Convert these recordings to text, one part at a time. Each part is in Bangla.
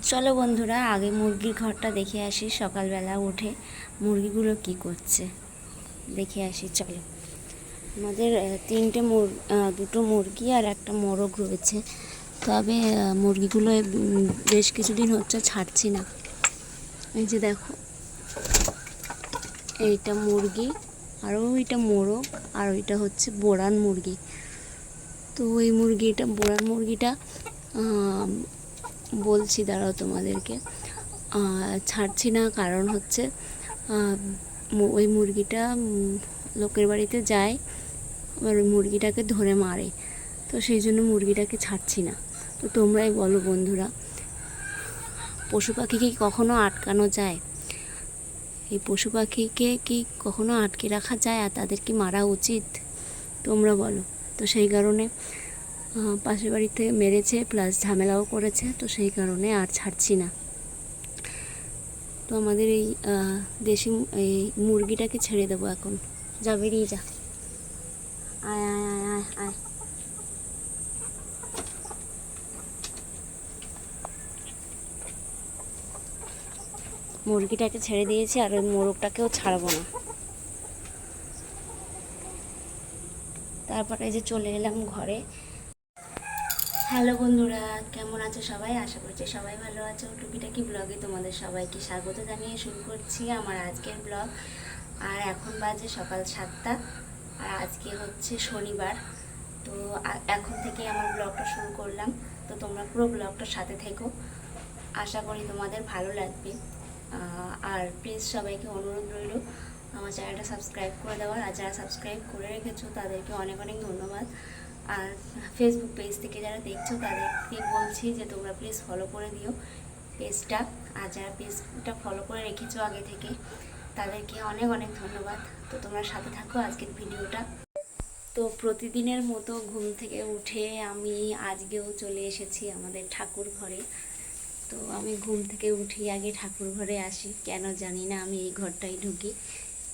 চলো বন্ধুরা, আগে মুরগির ঘরটা দেখে আসি, সকালবেলা উঠে মুরগিগুলো কি করছে। দেখে আসি, চলো। আমাদের তিনটে মুর দুটো মুরগি আর একটা মোরগ রয়েছে। তবে মুরগিগুলো বেশ কিছুদিন হচ্ছে ছাড়ছি না। এই যে দেখো, এইটা মুরগি, আর ওইটা মোরগ, আর ওইটা হচ্ছে বোরান মুরগি। তো ওই মুরগিটা, বোরান মুরগিটা বলছি, দাঁড়াও তোমাদেরকে। ছাড়ছি না, কারণ হচ্ছে ওই মুরগিটা লোকের বাড়িতে যায়, আবার ওই মুরগিটাকে ধরে মারে। তো সেই জন্য মুরগিটাকে ছাড়ছি না। তো তোমরাই বলো বন্ধুরা, পশু পাখিকে কখনো আটকানো যায়? এই পশু পাখিকে কি কখনো আটকে রাখা যায় আর তাদের কি মারা উচিত? তোমরা বলো। তো সেই কারণে পাশের বাড়ি থেকে মেরেছে প্লাস ঝামেলাও করেছে, তো সেই কারণে আর ছাড়ছি না। তো আমাদের এই দেশি এই মুরগিটাকে ছেড়ে দেবো এখন। যা, বেরিয়ে যা। আয় আয় আয় আয় আয়। মুরগিটাকে ছেড়ে দিয়েছি আর ওই মোরগটাকেও ছাড়বো না। তারপরে এই যে চলে এলাম ঘরে। হ্যালো বন্ধুরা, কেমন আছো সবাই? আশা করছি সবাই ভালো আছো। টুকিটাকি ব্লগে তোমাদের সবাইকে স্বাগত জানিয়ে শুরু করছি আমার আজকের ব্লগ। আর এখন বাজে সকাল সাতটা, আর আজকে হচ্ছে শনিবার। তো এখন থেকে আমার ব্লগটা শুরু করলাম। তো তোমরা পুরো ব্লগটার সাথে থেকো। আশা করি তোমাদের ভালো লাগবে। আর প্লিজ সবাইকে অনুরোধ রইল, আমার চ্যানেলটা সাবস্ক্রাইব করে দেওয়ার আর যারা সাবস্ক্রাইব করে রেখেছো, তাদেরকে অনেক অনেক ধন্যবাদ। আর ফেসবুক পেজ থেকে যারা দেখছ, তাদেরকে বলছি যে তোমরা প্লিজ ফলো করে দিও পেজটা আর যারা পেজটা ফলো করে রেখেছো আগে থেকে, তাদেরকে অনেক অনেক ধন্যবাদ। তো তোমরা সাথে থাকো আজকের ভিডিওটা। তো প্রতিদিনের মতো ঘুম থেকে উঠে আমি আজকেও চলে এসেছি আমাদের ঠাকুর ঘরে। তো আমি ঘুম থেকে উঠি, আগে ঠাকুর ঘরে আসি। কেন জানি না আমি এই ঘরটাই ঢুকি।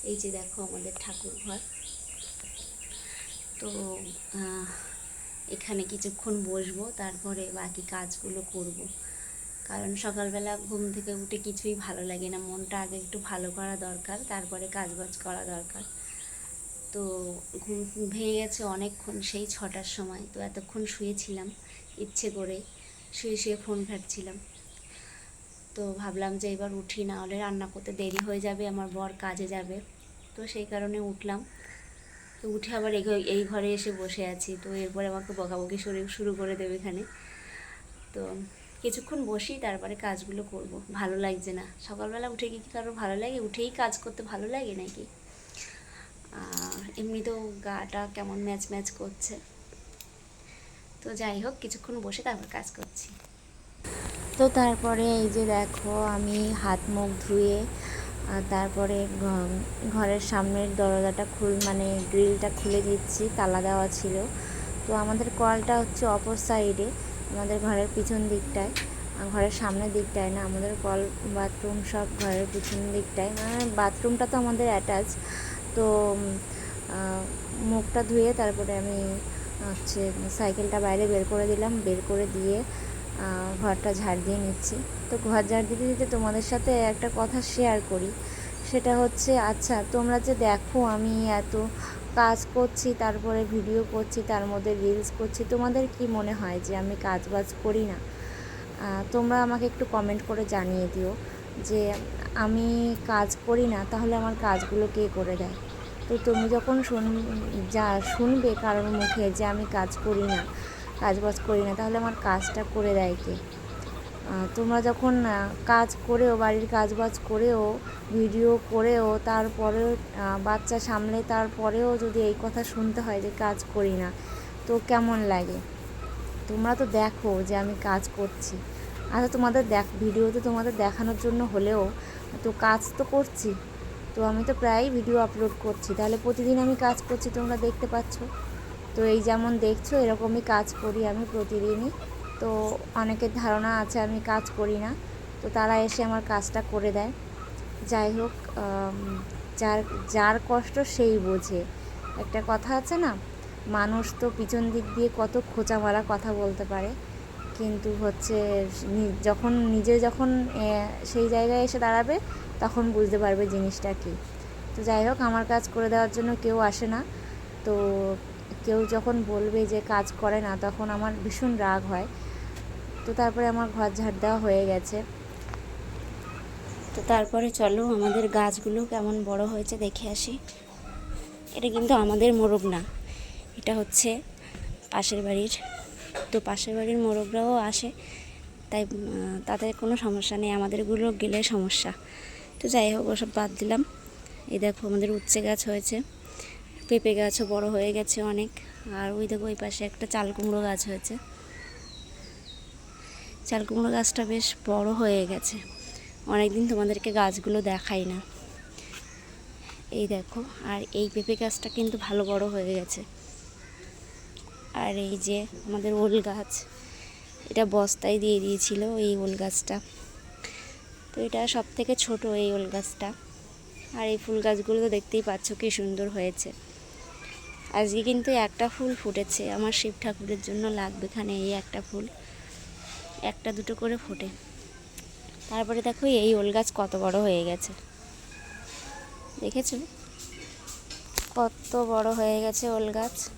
এই যে দেখো আমাদের ঠাকুর ঘর। তো এখানে কিছুক্ষণ বসবো, তারপরে বাকি কাজগুলো করব। কারণ সকালবেলা ঘুম থেকে উঠে কিছুই ভালো লাগে না। মনটা আগে একটু ভালো করা দরকার, তারপরে কাজবাজ করা দরকার। তো ঘুম ভেঙে গেছে অনেকক্ষণ সেই ছটার সময়। তো এতক্ষণ শুয়েছিলাম ইচ্ছে করে, শুয়ে শুয়ে ফোন ঘাটছিলাম। তো ভাবলাম যে এবার উঠি, না হলে রান্না করতে দেরি হয়ে যাবে, আমার বর কাজে যাবে। তো সেই কারণে উঠলাম। তো উঠে আবার এই ঘরে এসে বসে আছি। তো এরপরে আমাকে বকাবকি শুরু শুরু করে দেবে এখানে। তো কিছুক্ষণ বসি, তারপরে কাজগুলো করব। ভালো লাগছে না। সকালবেলা উঠে গিয়ে কি কারও ভালো লাগে? উঠেই কাজ করতে ভালো লাগে নাকি? এমনিতেও গাটা কেমন ম্যাচ ম্যাচ করছে। তো যাই হোক, কিছুক্ষণ বসে তারপর কাজ করছি। তো তারপরে এই যে দেখো, আমি হাত মুখ ধুয়ে তারপরে ঘরের সামনের দরজাটা খুল মানে গ্রিলটা খুলে দিচ্ছি, তালা দেওয়া ছিল। তো আমাদের কলটা হচ্ছে অপর সাইডে, আমাদের ঘরের পিছন দিকটায়। ঘরের সামনের দিকটায় না, আমাদের কল, বাথরুম সব ঘরের পিছন দিকটায়। মানে বাথরুমটা তো আমাদের অ্যাটাচ। তো মুখটা ধুয়ে তারপরে আমি হচ্ছে সাইকেলটা বাইরে বের করে দিলাম। বের করে দিয়ে ঘরটা ঝাড় দিয়ে নিচ্ছি। তো ঘর ঝাড় দিতে দিতে তোমাদের সাথে একটা কথা শেয়ার করি। সেটা হচ্ছে আচ্ছা তোমরা যে দেখো আমি এত কাজ করছি, তারপরে ভিডিও করছি, তার মধ্যে রিলস করছি, তোমাদের কি মনে হয় যে আমি কাজ বাজ করি না? তোমরা আমাকে একটু কমেন্ট করে জানিয়ে দিও যে আমি কাজ করি না, তাহলে আমার কাজগুলো কে করে দেয়? তো তুমি যখন শুন, যা শুনবে কারোর মুখে যে আমি কাজ করি না কাজ বাজ করি না, তাহলে আমার কাজটা করে দেয় কে? তোমরা যখন কাজ করেও, বাড়ির কাজ বাজ করেও, ভিডিও করেও, তারপরেও বাচ্চা সামলে, তারপরেও যদি এই কথা শুনতে হয় যে কাজ করি না, তো কেমন লাগে? তোমরা তো দেখো যে আমি কাজ করছি। আচ্ছা তোমাদের দেখ ভিডিওতে তোমাদের দেখানোর জন্য হলেও, তো কাজ তো করছি। তো আমি তো প্রায়ই ভিডিও আপলোড করছি। তাহলে প্রতিদিন আমি কাজ করছি, তোমরা দেখতে পাচ্ছ? তো এই যেমন দেখছ, এরকমই কাজ করি আমি প্রতিদিনই। তো অনেকের ধারণা আছে আমি কাজ করি না, তো তারা এসে আমার কাজটা করে দেয়। যাই হোক যার যার কষ্ট সেই বোঝে। একটা কথা আছে না, মানুষ তো পিছন দিক দিয়ে কত খোঁচা মারা কথা বলতে পারে। কিন্তু হচ্ছে যখন নিজে যখন সেই জায়গায় এসে দাঁড়াবে, তখন বুঝতে পারবে জিনিসটা কী। তো যাই হোক, আমার কাজ করে দেওয়ার জন্য কেউ আসে না। তো কেউ যখন বলবে যে কাজ করে না, তখন আমার ভীষণ রাগ হয়। তো তারপরে আমার ঘর ঝাড় দেওয়া হয়ে গেছে। তো তারপরে চলো আমাদের গাছগুলো কেমন বড় হয়েছে দেখে আসি। এটা কিন্তু আমাদের মোরগ না, এটা হচ্ছে পাশের বাড়ির। তো পাশের বাড়ির মোরগরাও আসে, তাই তাদের কোনো সমস্যা নেই, আমাদেরগুলো গেলে সমস্যা। তো যাই হোক, ওসব বাদ দিলাম। এই দেখো আমাদের উচ্ছে গাছ হয়েছে। পেঁপে গাছও বড় হয়ে গেছে অনেক। আর ওই দেখো, ওই পাশে একটা চাল কুমড়ো গাছ হয়েছে। চাল কুমড়ো গাছটা বেশ বড় হয়ে গেছে। অনেকদিন তোমাদেরকে গাছগুলো দেখাই না। এই দেখো, আর এই পেঁপে গাছটা কিন্তু ভালো বড় হয়ে গেছে। আর এই যে আমাদের ওল গাছ, এটা বস্তায় দিয়ে দিয়েছিল এই ওল গাছটা। তো এটা সব থেকে ছোট এই ওল গাছটা। আর এই ফুল গাছগুলো তো দেখতেই পাচ্ছ কি সুন্দর হয়েছে। আজকে কিন্তু একটা ফুল ফুটেছে। আমার শিব ঠাকুরের জন্য লাগবে এখানে এই একটা ফুল। একটা, দুটো করে ফোটে। তারপরে দেখো এই ওল গাছ কত বড় হয়ে গেছে। দেখেছ? কত বড় হয়ে গেছে ওল গাছ।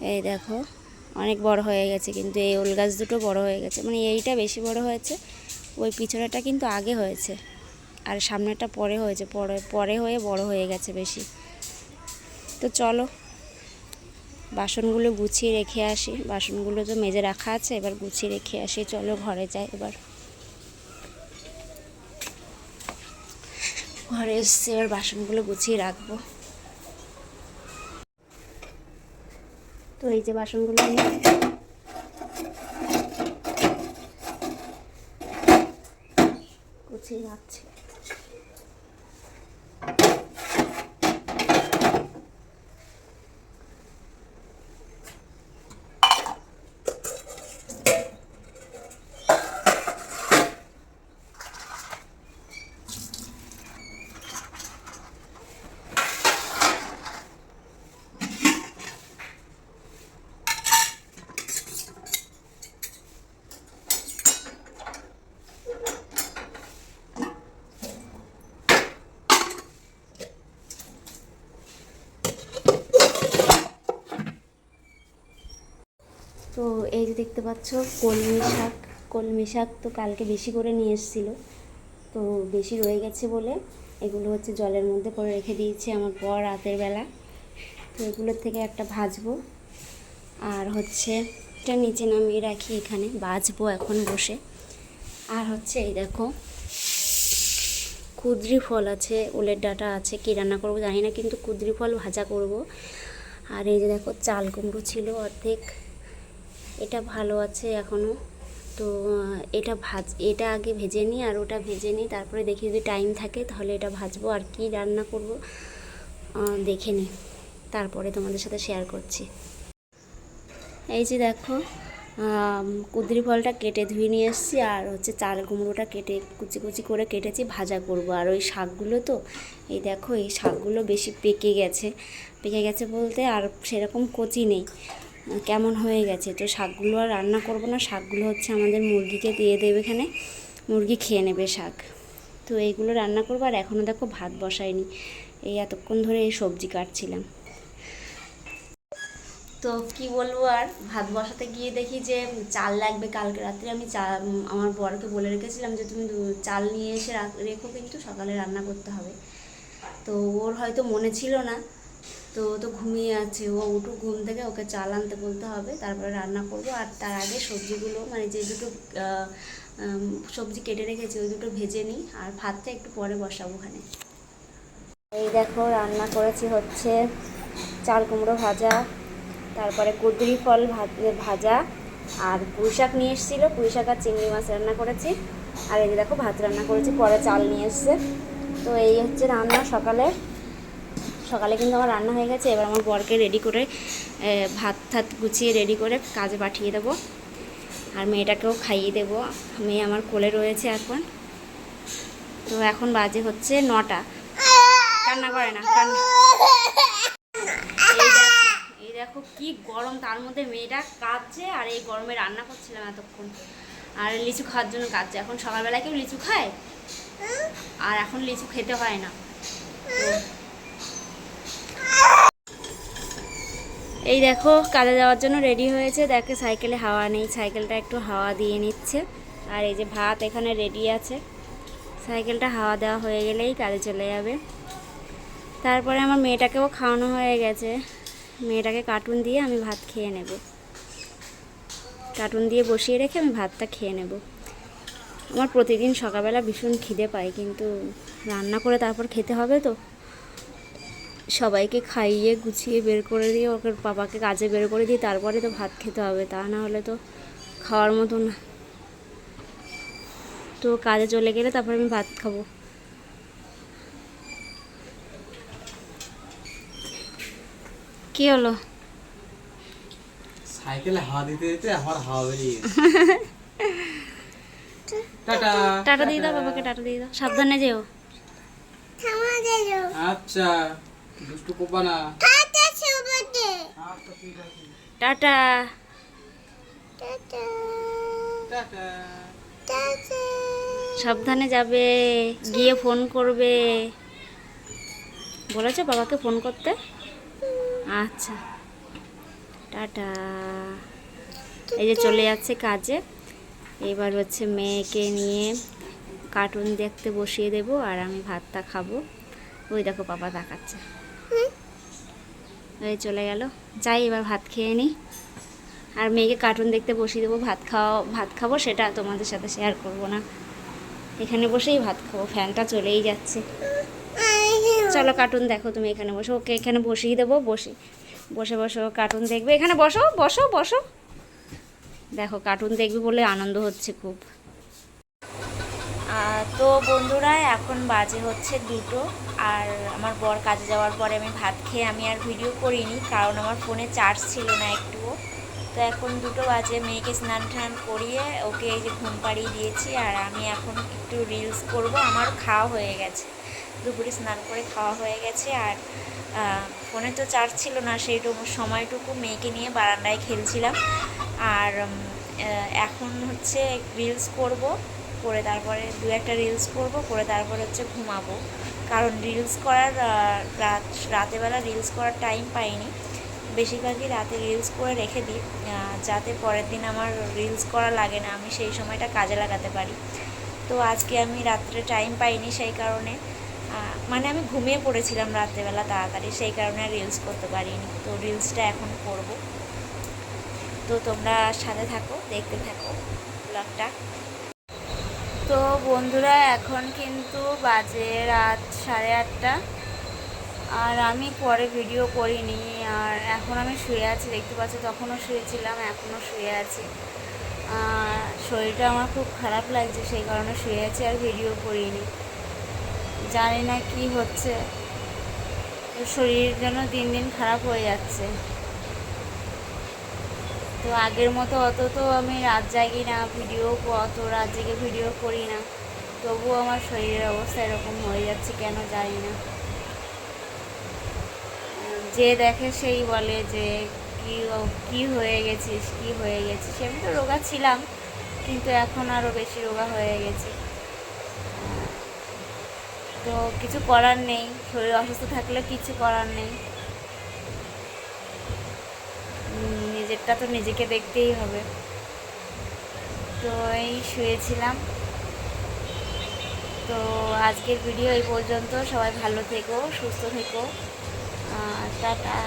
এই দেখো, অনেক বড় হয়ে গেছে কিন্তু এই ওল গাছ দুটো বড় হয়ে গেছে। মানে এইটা বেশি বড় হয়েছে, ওই পিছনেটা কিন্তু আগে হয়েছে। আর সামনেটা পরে হয়েছে, পরে পরে হয়ে বড় হয়ে গেছে বেশি। তো চলো, বাসনগুলো গুছিয়ে রেখে আসি। বাসনগুলো তো মেজে রাখা আছে, এবার গুছিয়ে রেখে আসি। চলো ঘরে যাই এবার। ঘরে এসছি, এবার বাসনগুলো গুছিয়ে রাখব। তো এই যে বাসনগুলো আমি গুছিয়ে রাখছি তো এই যে দেখতে পাচ্ছ? কলমি শাক। কলমি শাক তো কালকে বেশি করে নিয়ে এসেছিল। তো বেশি রয়ে গেছে বলে এগুলো হচ্ছে জলের মধ্যে করে রেখে দিয়েছি আমার বর রাতের বেলা। তো এগুলোর থেকে একটা ভাজবো। আর হচ্ছে এটা নিচে নামিয়ে রাখি এখানে। বাজবো এখন বসে। আর হচ্ছে এই দেখো, কুদ্রি ফল আছে, ওলের ডাটা আছে। কী রান্না করব জানি না, কিন্তু কুদ্রি ফল ভাজা করব। আর এই যে দেখো, চাল কুমড়ো ছিল অর্ধেক। এটা ভালো আছে এখনও তো এটা ভাজ, এটা আগে ভেজে নিই আর ওটা ভেজে নিই, তারপরে দেখি যদি টাইম থাকে তাহলে এটা ভাজবো আর কি রান্না করব। দেখে নিই, তারপরে তোমাদের সাথে শেয়ার করছি। এই যে দেখো কুঁদরি ফলটা কেটে ধুয়ে নিয়ে এসেছি আর হচ্ছে চাল কুমড়োটা কেটে কুচি কুচি করে কেটেছি, ভাজা করব। আর ওই শাকগুলো তো, এই দেখো এই শাকগুলো বেশি পেকে গেছে। পেকে গেছে বলতে আর সেরকম কচি নেই। কেমন হয়ে গেছে? তো শাকগুলো আর রান্না করব না। শাকগুলো হচ্ছে আমাদের মুরগিকে দিয়ে দেবে এখানে। মুরগি খেয়ে নেবে শাক। তো এইগুলো রান্না করব আর এখনও দেখো ভাত বসায়নি। এই এতক্ষণ ধরে এই সবজি কাটছিলাম। তো কি বলব আর? ভাত বসাতে গিয়ে দেখি যে চাল লাগবে কালকে রাত্রে। আমি চা আমার বরকে বলে রেখেছিলাম যে, তুমি চাল নিয়ে এসে রেখো কিন্তু সকালে রান্না করতে হবে। তো ওর হয়তো মনে ছিল না। তো ও তো ঘুমিয়ে আছে, ও উঠু ঘুম থেকে, ওকে চাল আনতে বলতে হবে, তারপরে রান্না করব, আর তার আগে সবজিগুলো মানে যে দুটো সবজি কেটে রেখেছি, ওই দুটো ভেজে নিই, আর ভাতটা একটু পরে বসাবো ওখানে। এই দেখো, রান্না করেছি হচ্ছে চাল কুমড়ো ভাজা, তারপরে কুদরি ফল ভাজ- আর পুঁই শাক নিয়ে এসেছিল, পুঁই শাক আর চিংড়ি মাছ রান্না করেছি, আর এই দেখো, ভাত রান্না করেছি, পরে চাল নিয়ে এসছে। তো এই হচ্ছে রান্না সকালে। সকালে কিন্তু আমার রান্না হয়ে গেছে, এবার আমার বরকে রেডি করে ভাত ঠাত গুছিয়ে রেডি করে কাজে পাঠিয়ে দেবো। আর মেয়েটাকেও খাইয়ে দেবো, মেয়ে আমার কোলে রয়েছে এখন। তো এখন বাজে হচ্ছে নটা। কান্না করে না, কান্না। এই দেখো কি গরম, তার মধ্যে মেয়েটা কাঁদছে আর এই গরমে রান্না করছিলাম এতক্ষণ। আর লিচু খাওয়ার জন্য কাঁদছে। এখন সকালবেলায় কেউ লিচু খায়? আর এখন লিচু খেতে হয় না। এই দেখো, কাজে যাওয়ার জন্য রেডি হয়েছে। দেখে, সাইকেলে হাওয়া নেই, সাইকেলটা একটু হাওয়া দিয়ে নিচ্ছে। আর এই যে ভাত এখানে রেডি আছে। সাইকেলটা হাওয়া দেওয়া হয়ে গেলেই কাজে চলে যাবে। তারপরে আমার মেয়েটাকেও খাওয়ানো হয়ে গেছে। মেয়েটাকে কার্টুন দিয়ে আমি ভাত খেয়ে নেব। কার্টুন দিয়ে বসিয়ে রেখে আমি ভাতটা খেয়ে নেব। আমার প্রতিদিন সকালবেলা ভীষণ খিদে পায়, কিন্তু রান্না করে তারপর খেতে হবে তো। সবাইকে খাইয়ে গুছিয়ে বের করে দিয়ে ওকে বাবাকে কাজে বের করে দিয়ে তারপরে তো ভাত খেতে হবে তা না হলে তো খাওয়ার মতো না। তো কাজে চলে গেলে তারপরে আমি ভাত খাব। কি হলো? সাইকেলে হাওয়া দিতে দিতে আমার হাওয়া বেরিয়ে টাটা। টাটা দিয়ে দাও বাবাকে টাটা দিয়ে দাও। সাবধানে যেও। আচ্ছা। দুষ্টু কোপা না। আচ্ছা টাটা। টাটা। সাবধানে যাবে গিয়ে ফোন করবে। বলেছ বাবাকে ফোন করতে? আচ্ছা। টাটা। এই যে চলে যাচ্ছে কাজে। এবার হচ্ছে মেয়েকে নিয়ে কার্টুন দেখতে বসিয়ে দেবো আর আমি ভাতটা খাব। ওই দেখো বাবা তাকাচ্ছে ওই চলে গেল। যাই, এবার ভাত খেয়ে নিই। আর মেয়েকে কার্টুন দেখতে বসিয়ে দেবো। ভাত খাওয়া, ভাত খাব সেটা তোমাদের সাথে শেয়ার করব না। এখানে বসেই ভাত খাব। ফ্যানটা চলেই যাচ্ছে। চলো কার্টুন দেখো তুমি এখানে বসো। ওকে এখানে বসিয়ে দেবো। বসে বসে বসে কার্টুন দেখবে। এখানে বসো বসো বসো। দেখো কার্টুন দেখবে বলে আনন্দ হচ্ছে খুব। তো বন্ধুরা, এখন বাজে হচ্ছে দুটো। আর আমার বর কাজে যাওয়ার পরে আমি ভাত খেয়ে আমি আর ভিডিও করিনি, কারণ আমার ফোনে চার্জ ছিল না একটুও। তো এখন দুটো বাজে, মেয়েকে স্নান টান করিয়ে ওকে এই যে ঘুম পাড়িয়ে দিয়েছি আর আমি এখন একটু রিলস করব আমার খাওয়া হয়ে গেছে। দুপুরে স্নান করে খাওয়া হয়ে গেছে আর ফোনে তো চার্জ ছিল না, সেইটুকু সময়টুকু মেয়েকে নিয়ে বারান্দায় খেলছিলাম। আর এখন হচ্ছে রিলস করব, করে তারপরে দু একটা রিলস করব, করে তারপরে হচ্ছে ঘুমাবো। কারণ রিলস করার রাত, রাতেবেলা রিলস করার টাইম পাইনি। বেশিরভাগই রাতে রিলস করে রেখে দিই। যাতে পরের দিন আমার রিলস করা লাগে না, আমি সেই সময়টা কাজে লাগাতে পারি। তো আজকে আমি রাত্রে টাইম পাইনি সেই কারণে। মানে আমি ঘুমিয়ে পড়েছিলাম রাত্রেবেলা তাড়াতাড়ি, সেই কারণে রিলস করতে পারিনি। তো রিলসটা এখন করব। তো তোমরা সাথে থাকো, দেখতে থাকো ব্লগটা তো বন্ধুরা, এখন কিন্তু বাজে রাত সাড়ে আটটা। আর আমি পরে ভিডিও করিনি, আর এখন আমি শুয়ে আছি, দেখতে পাচ্ছি তখনও শুয়েছিলাম, এখনও শুয়ে আছি। শরীরটা আমার খুব খারাপ লাগছে, সেই কারণে শুয়ে আছি আর ভিডিও করিনি। জানি না কি হচ্ছে। শরীর যেন দিন দিন খারাপ হয়ে যাচ্ছে। তো আগের মতো অত তো আমি রাত জাগি না, ভিডিও অত রাত জেগে ভিডিও করি না। তবুও আমার শরীরের অবস্থা এরকম হয়ে যাচ্ছে, কেন জানি না। যে দেখে সেই বলে যে, কি কি হয়ে গেছিস, কি হয়ে গেছিস? আমি তো রোগা ছিলাম, কিন্তু এখন আরও বেশি রোগা হয়ে গেছে। তো কিছু করার নেই, শরীর অসুস্থ থাকলে কিছু করার নেই। নিজেরটা তো নিজেকে দেখতেই হবে। তো এই শুয়েছিলাম। তো আজকের ভিডিও এই পর্যন্ত। সবাই ভালো থেকো, সুস্থ থেকো। টাটা।